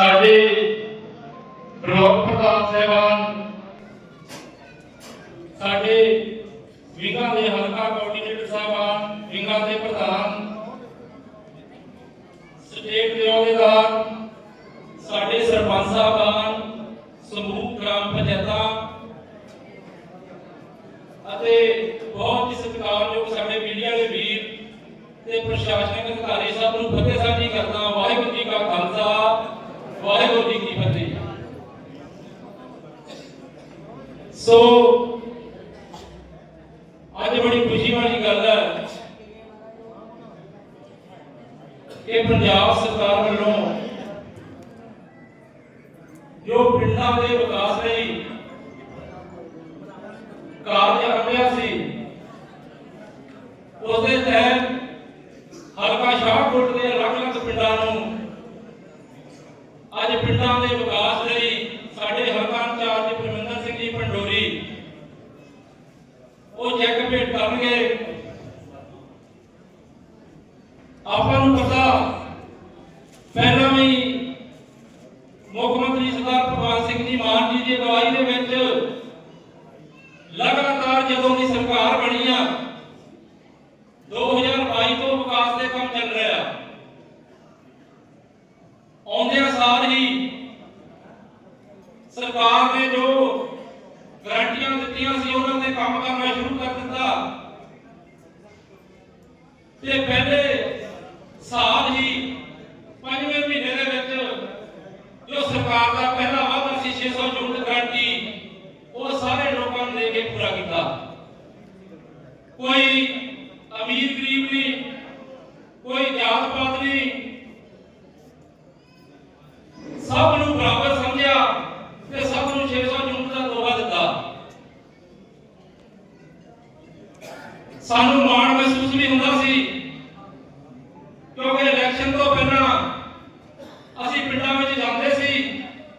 ਸਾਡੇ ਬਲਾਕ ਪ੍ਰਧਾਨ ਸਾਹਿਬਾਨ, ਸਾਡੇ ਵਿੰਗਾਂ ਦੇ ਹਲਕਾ ਕੋਆਰਡੀਨੇਟਰ ਸਾਹਿਬਾਨ, ਵਿੰਗਾਂ ਦੇ ਪ੍ਰਧਾਨ, ਸਟੇਟ ਦੇ ਅਹੁਦੇਦਾਰ, ਸਾਡੇ ਸਰਪੰਚ ਸਾਹਿਬਾਨ, ਸਮੂਹ, ਗ੍ਰਾਮ ਪੰਚਾਇਤਾਂ ਅਤੇ ਬਹੁਤ ਹੀ ਸਤਿਕਾਰਯੋਗ ਸਾਡੇ ਮੀਡੀਆ ਦੇ ਵੀਰ ਤੇ ਪ੍ਰਸ਼ਾਸਨਿਕ ਅਧਿਕਾਰੀ ਸਭ ਨੂੰ ਫਤਿਹ ਸਾਂਝੀ ਕਰਦਾ ਵਾਹਿਗੁਰੂ ਜੀ ਕਾ ਖਾਲਸਾ। ਵਾਹਿਗੁਰੂ ਜੀ ਕੀ ਫਤਿਹ। ਸੋ, ਅੱਜ ਬੜੀ ਖੁਸ਼ੀ ਵਾਲੀ ਗੱਲ ਹੈ ਕਿ ਪੰਜਾਬ ਸਰਕਾਰ ਵੱਲੋਂ ਜੋ ਪਿੰਡਾਂ ਦੇ ਵਿਕਾਸ ਲਈ ਕਾਰਜ ਅਰੰਭਿਆ ਸੀ ਉਸ ਦੇ ਤਹਿਤ ਹਲਕਾ ਸ਼ਾਹਕੋਟ ਦੇ ਅਲੱਗ-ਅਲੱਗ ਪਿੰਡਾਂ ਨੂੰ ਅੱਜ ਪਿੰਡਾਂ ਦੇ ਵਿਕਾਸ ਲਈ ਸਾਡੇ ਹਲਕਾ ਇੰਚਾਰਜ ਪਰਮਿੰਦਰ ਸਿੰਘ ਜੀ ਪੰਡੋਰੀ, ਉਹ ਚੈੱਕ ਭੇਟ ਕਰਨਗੇ। ਆਪਾਂ ਨੂੰ ਪਤਾ, ਪਹਿਲਾਂ ਵੀ ਮੁੱਖ ਮੰਤਰੀ ਸਰਦਾਰ ਭਗਵੰਤ ਸਿੰਘ ਜੀ ਮਾਨ ਜੀ ਦੀ ਅਗਵਾਈ ਦੇ ਵਿੱਚ ਲਗਾਤਾਰ ਜਦੋਂ ਦੀ ਸਰਕਾਰ ਬਣੀ ਆ 2022 ਤੋਂ ਵਿਕਾਸ ਦੇ ਕੰਮ ਚੱਲ ਰਿਹਾ ਆਉਂਦਿਆਂ ਸਾਰ ਹੀ ਸਰਕਾਰ ਨੇ ਜੋ ਗਾਰੰਟੀਆਂ ਦਿੱਤੀਆਂ ਸੀ, ਉਹਨਾਂ ਦੇ ਕੰਮ ਕਰਨਾ ਸ਼ੁਰੂ ਕਰ ਦਿੱਤਾ। ਤੇ ਪਹਿਲੇ ਸਾਲ ਹੀ ਪੰਜਵੇਂ ਮਹੀਨੇ ਦੇ ਵਿੱਚ ਜੋ ਸਰਕਾਰ ਦਾ ਪਹਿਲਾ ਵਾਅਦਾ ਸੀ 600 ਯੂਨਿਟ ਗਾਰੰਟੀ, ਉਹ ਸਾਰੇ ਲੋਕਾਂ ਨੂੰ ਦੇ ਕੇ ਪੂਰਾ ਕੀਤਾ। ਕੋਈ ਅਮੀਰ ਗਰੀਬ ਨਹੀਂ, ਕੋਈ ਜਾਤ ਪਾਤ ਨਹੀਂ ਸਭ ਨੂੰ ਬਰਾਬਰ ਸਮਝਿਆ ਤੇ ਸਭ ਨੂੰ 600 ਯੂਨਿਟ ਦਾ ਤੋਹਫਾ ਦਿੱਤਾ ਸਾਨੂੰ ਮਾਣ ਮਹਿਸੂਸ ਵੀ ਹੁੰਦਾ ਸੀ। ਕਿਉਂਕਿ ਇਲੈਕਸ਼ਨ ਤੋਂ ਪਹਿਲਾਂ ਅਸੀਂ ਪਿੰਡਾਂ ਵਿੱਚ ਜਾਂਦੇ ਸੀ।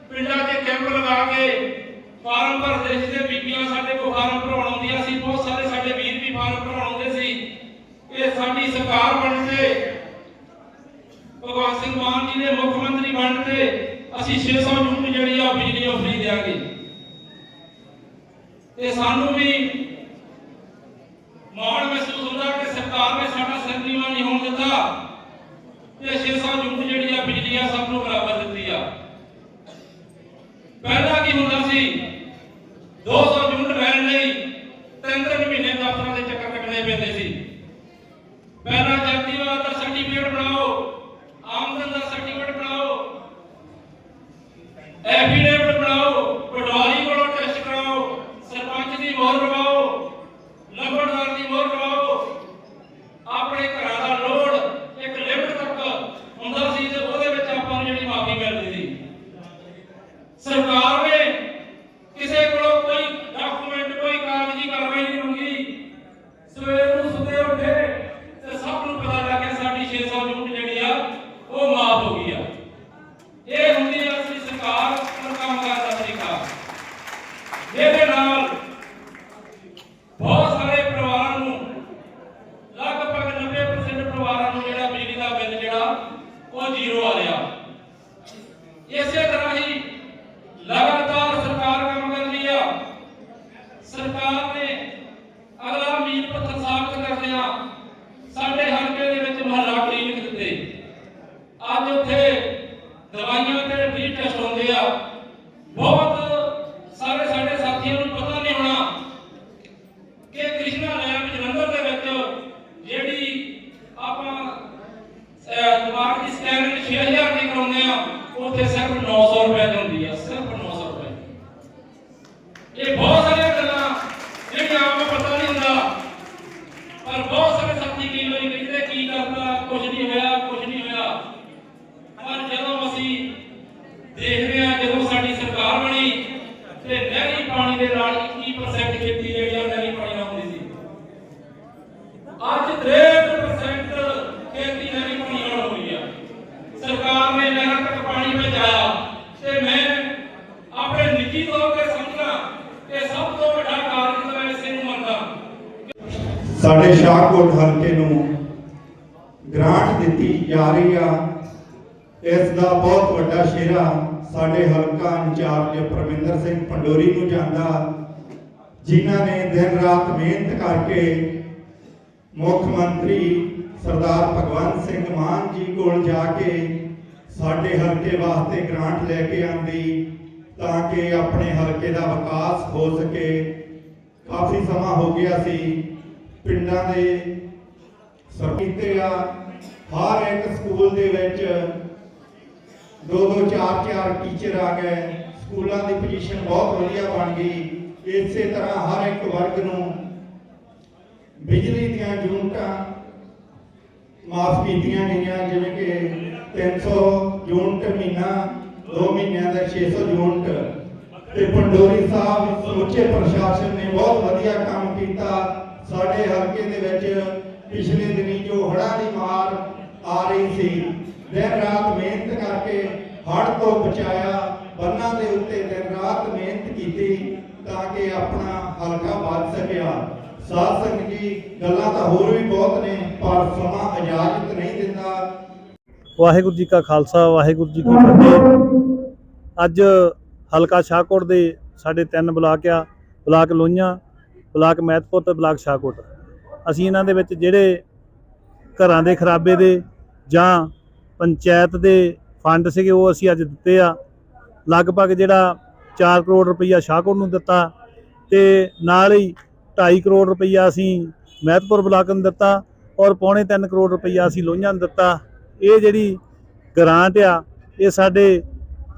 ਪਿੰਡਾਂ 'ਚ ਕੈਂਪ ਲਗਾ ਕੇ ਫਾਰਮ ਭਰਦੇ ਸੀ ਤੇ ਬੀਬੀਆਂ ਸਾਡੇ ਕੋਲ ਫਾਰਮ ਭਰਾਉਣ ਆਉਂਦੀਆਂ ਸੀ। ਬਹੁਤ ਸਾਰੇ ਸਾਡੇ ਵੀਰ ਵੀ ਫਾਰਮ ਭਰਾਉਣ ਆਉਂਦੇ ਸੀ। ਇਹ ਸਾਡੀ ਸਰਕਾਰ ਬਣਨ ਤੇ ਭਗਵੰਤ ਸਿੰਘ ਮਾਨ ਜੀ ਦੇ ਮੁੱਖ ਮੰਤਰੀ ਬਣ ਤੇ ਅਸੀਂ 600 ਯੂਨਿਟ ਜਿਹੜੀ ਆ ਬਿਜਲੀ ਉਹ ਫ੍ਰੀ ਦੇਾਂਗੇ ਤੇ ਸਾਨੂੰ ਵੀ ਮਾਣ ਮਹਿਸੂਸ ਹੁੰਦਾ ਕਿ ਸਾਡਾ ਸਿਰ ਨਹੀਂ ਹੋਣ ਦਿੱਤਾ। ਤੇ 600 ਯੂਨਿਟ ਜਿਹੜੀ ਆ, ਬਿਜਲੀ ਆ, ਸਭ ਨੂੰ ਬਰਾਬਰ ਦਿੱਤੀ ਆ। ਪਹਿਲਾਂ ਕੀ ਹੁੰਦਾ ਸੀ? 200 ਯੂਨਿਟ ਲੈਣ ਲਈ ਤਿੰਨ ਤਿੰਨ ਮਹੀਨੇ ਦਫ਼ਤਰਾਂ ਦੇ ਚੱਕਰ ਲੱਗਣੇ ਪੈਂਦੇ ਸੀ। ਪਹਿਲਾਂ ਜਾਤੀਵਾਦ ਦਾ ਸਰਟੀਫਿਕੇਟ ਬਣਾਓ, ਆਮਦਨ ਦਾ ਸਰਟੀਫਿਕੇਟ ਬਣਾਓ ਐਫੀਡੇਵਿਟ ਬਣਾਓ ਪਟਵਾਰੀ ਕੋਲੋਂ ਟੈਸਟ ਕਰਾਓ ਸਰਪੰਚ ਦੀ ਮੋਹਰ ਲਵਾਓ ਲੰਬੜਦਾਰ ਦੀ ਮੋਹਰ ਲਵਾਓ ਆਪਣੇ ਘਰਾਂ ਦਾ ਲੋਡ ਇੱਕ ਲਿਮਟ ਤੱਕ ਹੁੰਦਾ ਸੀ ਤੇ ਉਹਦੇ ਵਿੱਚ ਆਪਾਂ ਨੂੰ ਜਿਹੜੀ ਮਾਫੀ ਮਿਲਦੀ ਸੀ ਸਰਕਾਰ ਨੇ ਕਿਸੇ ਕੋਲੋਂ ਕੋਈ ਡਾਕੂਮੈਂਟ ਕੋਈ ਕਾਗਜ਼ੀ ਕਾਰਵਾਈ ਨਹੀਂ ਮੰਗੀ ਸਵੇਰ ਨੂੰ ਸੁਤੇ ਉੱਠੇ ਤੇ ਸਭ ਨੂੰ ਪਤਾ ਲੱਗ ਗਿਆ ਸਾਡੀ 600 ਯੂਨਿਟ ਜਿਹੜੀ ਆ ਉਹ ਮਾਫ ਹੋ ਗਈ ਆ ਇਹ ਹੁੰਦੀ ਆ ਅਸਲੀ ਸਰਕਾਰ ਔਰ ਕੰਮ ਕਰਨ ਦਾ ਤਰੀਕਾ ਇਹਦੇ ਨਾਲ ਬਹੁਤ ਸਾਰੇ ਪਰਿਵਾਰਾਂ ਨੂੰ ਲਗਭਗ 90% ਪਰਿਵਾਰਾਂ ਨੂੰ ਜਿਹੜਾ ਬਿਜਲੀ ਦਾ ਬਿੱਲ ਜਿਹੜਾ ਉਹ ਜ਼ੀਰੋ ਆ ਰਿਹਾ ਇਸੇ ਤਰ੍ਹਾਂ ਹੀ ਲਗਾਤਾਰ ਸਰਕਾਰ ਕੰਮ ਕਰ ਰਹੀ ਆ ਸਰਕਾਰ ਨੇ ਅਗਲਾ ਮੀਲ ਪੱਥਰ ਸਾਬਤ ਕਰਦਿਆਂ ਸਾਡੇ ਹਲਕੇ ਦੇ ਵਿੱਚ ਮਹੱਲਾ ਕਲੀਨਿਕ ਦਿੱਤੇ ਅੱਜ ਉੱਥੇ ਦਵਾਈਆਂ ਤੇ ਫ੍ਰੀ ਟੈਸਟ ਹੁੰਦੇ ਆ। ਬਹੁਤ ਸਾਰੇ ਸਾਡੇ ਸਾਥੀਆਂ ਨੂੰ ਪਤਾ ਨਹੀਂ ਹੋਣਾ ਕਿ ਕ੍ਰਿਸ਼ਨਾ ਲੈਬ ਜਲੰਧਰ ਦੇ ਵਿੱਚ ਜਿਹੜੀ ਆਪਾਂ ਅਹ, ਦਿਮਾਗ ਦੀ ਸਕੈਨਿੰਗ 6000 ਦੀ ਕਰਾਉਂਦੇ ਆ ਉੱਥੇ ਸਿਰਫ 900 ਰੁਪਏ ਦੇ ਹੁੰਦੀ ਆ ਸਿਰਫ 900 ਰੁਪਏ ਇਹ ਬਹੁਤ ਸਾਰੀਆਂ ਗੱਲਾਂ ਜਿਹੜੀਆਂ ਆਪ ਨੂੰ ਪਤਾ ਨਹੀਂ ਹੁੰਦਾ ਪਰ ਬਹੁਤ ਸਾਰੇ ਸਾਥੀ ਕਈ ਵਾਰੀ ਕਹਿੰਦੇ ਕੀ ਕਰਦਾ ਕੁਝ ਨਹੀਂ ਹੋਇਆ ਕੁਝ ਨਹੀਂ ਹੋਇਆ ਪਰ ਜਦੋਂ ਅਸੀਂ ਦੇਖਦੇ ਹਾਂ ਜਦੋਂ ਸਾਡੀ ਸਰਕਾਰ ਬਣੀ ਤੇ ਨਹਿਰੀ ਪਾਣੀ ਦੇ ਨਾਲ 21% ਖੇਤੀ ਜਿਹੜੀ ਆ ਨਹਿਰੀ ਪਾਣੀ ਨਾਲ ਹੁੰਦੀ ਸੀ ਅੱਜ 63% ਖੇਤੀ ਨਹਿਰੀ ਪਾਣੀ ਨਾਲ ਹੋਈ ਆ ਸਰਕਾਰ ਨੇ ਨਹਿਰਾਂ ਤੱਕ ਪਾਣੀ ਪਹੁੰਚਾਇਆ ਤੇ ਮੈਂ ਆਪਣੇ ਨਿੱਜੀ ਤੌਰ ਤੇ ਸਮਝਦਾ ਕਿ ਸਭ ਤੋਂ ਵੱਡਾ ਕਾਰਨ ਮੈਂ ਇਸੇ ਨੂੰ ਮੰਨਦਾ ਸਾਡੇ ਸ਼ਾਹਕੋਟ ਹਲਕੇ ਨੂੰ ਗ੍ਰਾਂਟ ਦਿੱਤੀ ਜਾ ਰਹੀ ਆ। ਇਸ ਦਾ ਬਹੁਤ ਵੱਡਾ ਸ਼ੇਰਾ ਸਾਡੇ ਹਲਕਾ ਇੰਚਾਰਜ ਪਰਮਿੰਦਰ ਸਿੰਘ ਪੰਡੋਰੀ ਨੂੰ ਜਾਂਦਾ। ਜਿਨ੍ਹਾਂ ਨੇ ਦਿਨ ਰਾਤ ਮਿਹਨਤ ਕਰਕੇ ਮੁੱਖ ਮੰਤਰੀ ਸਰਦਾਰ ਭਗਵੰਤ ਸਿੰਘ ਮਾਨ ਜੀ ਕੋਲ ਜਾ ਕੇ ਸਾਡੇ ਹਲਕੇ ਵਾਸਤੇ ਗ੍ਰਾਂਟ ਲੈ ਕੇ ਆਂਦੀ ਤਾਂ ਕਿ ਆਪਣੇ ਹਲਕੇ ਦਾ ਵਿਕਾਸ ਹੋ ਸਕੇ। ਕਾਫੀ ਸਮਾਂ ਹੋ ਗਿਆ ਸੀ। ਪਿੰਡਾਂ ਦੇ ਸਰਕੀਤੇ ਆ ਹਰ ਇੱਕ ਸਕੂਲ ਦੇ ਵਿੱਚ ਦੋ ਦੋ, ਚਾਰ ਚਾਰ ਟੀਚਰ ਆ ਗਏ। ਸਕੂਲਾਂ ਦੀ ਪੋਜੀਸ਼ਨ ਬਹੁਤ ਵਧੀਆ ਬਣ ਗਈ। ਇਸੇ ਤਰ੍ਹਾਂ ਹਰ ਇੱਕ ਵਰਗ ਨੂੰ ਬਿਜਲੀ ਦੀਆਂ ਯੂਨਿਟਾਂ ਮਾਫ ਕੀਤੀਆਂ ਗਈਆਂ, ਜਿਵੇਂ ਕਿ 300 ਯੂਨਿਟ ਮਹੀਨਾ 2 ਮਹੀਨਿਆਂ ਦਾ 600 ਯੂਨਿਟ। ਤੇ ਪੰਡੋਰੀ ਸਾਹਿਬ ਸਮੁੱਚੇ ਪ੍ਰਸ਼ਾਸਨ ਨੇ ਬਹੁਤ ਵਧੀਆ ਕੰਮ ਕੀਤਾ। ਸਾਡੇ ਹਲਕੇ ਦੇ ਵਿੱਚ ਪਿਛਲੇ ਦਿਨੀ ਜੋ ਹੜ੍ਹਾਂ ਦੀ ਮਾਰ ਆ ਰਹੀ ਸੀ, ਦਿਨ ਰਾਤ ਮਿਹਨਤ ਕਰਕੇ ਹੜ੍ਹ ਤੋਂ ਬਚਾਇਆ, ਬੰਨਾਂ ਦੇ ਉੱਤੇ ਦਿਨ ਰਾਤ ਮਿਹਨਤ ਕੀਤੀ ਤਾਂ ਕਿ ਆਪਣਾ ਹਲਕਾ ਬਚ ਸਕਿਆ। ਸਾਧ ਸੰਗਤ ਜੀ, ਗੱਲਾਂ ਤਾਂ ਹੋਰ ਵੀ ਬਹੁਤ ਨੇ, ਪਰ ਸਮਾਂ ਇਜਾਜ਼ਤ ਨਹੀਂ ਦਿੰਦਾ। ਵਾਹਿਗੁਰੂ ਜੀ ਕਾ ਖਾਲਸਾ, ਵਾਹਿਗੁਰੂ ਜੀ ਕੀ ਫਤਿਹ। ਅੱਜ ਹਲਕਾ ਸ਼ਾਹਕੋਟ ਦੇ ਸਾਡੇ ਤਿੰਨ ਬਲਾਕ ਆ, ਬਲਾਕ ਲੋਹੀਆਂ ਬਲਾਕ ਮਹਿਤਪੁਰ ਤੇ ਬਲਾਕ ਸ਼ਾਹਕੋਟ। ਅਸੀਂ ਇਹਨਾਂ ਦੇ ਵਿੱਚ ਜਿਹੜੇ ਘਰਾਂ ਦੇ ਖਰਾਬੇ ਦੇ ਜਾਂ ਪੰਚਾਇਤ ਦੇ ਫੰਡ ਸੀਗੇ, ਉਹ ਅਸੀਂ ਅੱਜ ਦਿੱਤੇ ਆ। ਲਗਭਗ ਜਿਹੜਾ 4 ਕਰੋੜ ਰੁਪਈਆ ਸ਼ਾਹਕੋਟ ਨੂੰ ਦਿੱਤਾ ਤੇ ਨਾਲ ਹੀ 2.5 ਕਰੋੜ ਰੁਪਈਆ ਅਸੀਂ ਮਹਿਤਪੁਰ ਬਲਾਕ ਨੂੰ ਦਿੱਤਾ ਔਰ ਪੌਣੇ 3 ਕਰੋੜ ਰੁਪਈਆ ਅਸੀਂ ਲੋਹੀਆਂ ਨੂੰ ਦਿੱਤਾ। ਇਹ ਜਿਹੜੀ ਗ੍ਰਾਂਟ ਆ, ਇਹ ਸਾਡੇ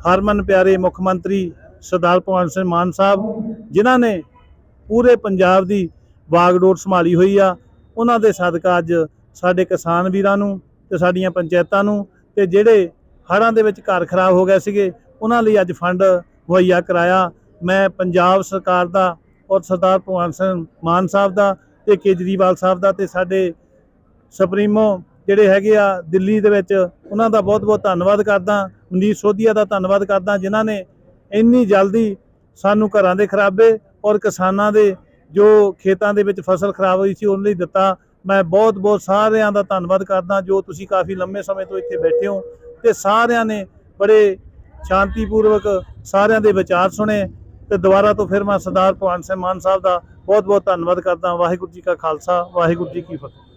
ਹਰਮਨ ਪਿਆਰੇ ਮੁੱਖ ਮੰਤਰੀ ਸਰਦਾਰ ਭਗਵੰਤ ਸਿੰਘ ਮਾਨ ਸਾਹਿਬ, ਜਿਨ੍ਹਾਂ ਨੇ ਪੂਰੇ ਪੰਜਾਬ ਦੀ ਬਾਗਡੋਰ ਸੰਭਾਲੀ ਹੋਈ ਆ। ਉਹਨਾਂ ਦੇ ਸਦਕਾ ਅੱਜ ਸਾਡੇ ਕਿਸਾਨ ਵੀਰਾਂ ਨੂੰ ਤੇ ਸਾਡੀਆਂ ਪੰਚਾਇਤਾਂ ਨੂੰ ਤੇ ਜਿਹੜੇ ਹੜ੍ਹਾਂ ਦੇ ਵਿੱਚ ਘਰ ਖਰਾਬ ਹੋ ਗਏ ਸੀਗੇ, ਉਹਨਾਂ ਲਈ ਅੱਜ ਫੰਡ ਮੁਹੱਈਆ ਕਰਾਇਆ। ਮੈਂ ਪੰਜਾਬ ਸਰਕਾਰ ਦਾ ਔਰ ਸਰਦਾਰ ਭਗਵੰਤ ਸਿੰਘ ਮਾਨ ਸਾਹਿਬ ਦਾ ਤੇ ਕੇਜਰੀਵਾਲ ਸਾਹਿਬ ਦਾ ਤੇ ਸਾਡੇ ਸੁਪਰੀਮੋ ਜਿਹੜੇ ਹੈਗੇ ਆ ਦਿੱਲੀ ਦੇ ਵਿੱਚ, ਉਹਨਾਂ ਦਾ ਬਹੁਤ-ਬਹੁਤ ਧੰਨਵਾਦ ਕਰਦਾ। ਮਨੀਸ਼ ਸੋਧੀਆ ਦਾ ਧੰਨਵਾਦ ਕਰਦਾ, ਜਿਨ੍ਹਾਂ ਨੇ ਇੰਨੀ ਜਲਦੀ ਸਾਨੂੰ ਘਰਾਂ ਦੇ ਖਰਾਬੇ ਔਰ ਕਿਸਾਨਾਂ ਦੇ ਜੋ ਖੇਤਾਂ ਦੇ ਵਿੱਚ ਫਸਲ ਖਰਾਬ ਹੋਈ ਸੀ ਉਹਨਾਂ ਲਈ ਦਿੱਤਾ। ਮੈਂ ਬਹੁਤ-ਬਹੁਤ ਸਾਰਿਆਂ ਦਾ ਧੰਨਵਾਦ ਕਰਦਾ ਜੋ ਤੁਸੀਂ ਕਾਫੀ ਲੰਮੇ ਸਮੇਂ ਤੋਂ ਇੱਥੇ ਬੈਠੇ ਹੋ ਤੇ ਸਾਰਿਆਂ ਨੇ ਬੜੇ ਸ਼ਾਂਤੀਪੂਰਵਕ ਸਾਰਿਆਂ ਦੇ ਵਿਚਾਰ ਸੁਣੇ ਤੇ ਦੁਬਾਰਾ ਤੋਂ ਫਿਰ ਮੈਂ ਸਰਦਾਰ ਭਗਵੰਤ ਸਿੰਘ ਮਾਨ ਸਾਹਿਬ ਦਾ ਬਹੁਤ-ਬਹੁਤ ਧੰਨਵਾਦ ਕਰਦਾ। ਵਾਹਿਗੁਰੂ ਜੀ ਕਾ ਖਾਲਸਾ, ਵਾਹਿਗੁਰੂ ਜੀ ਕੀ ਫਤਿਹ।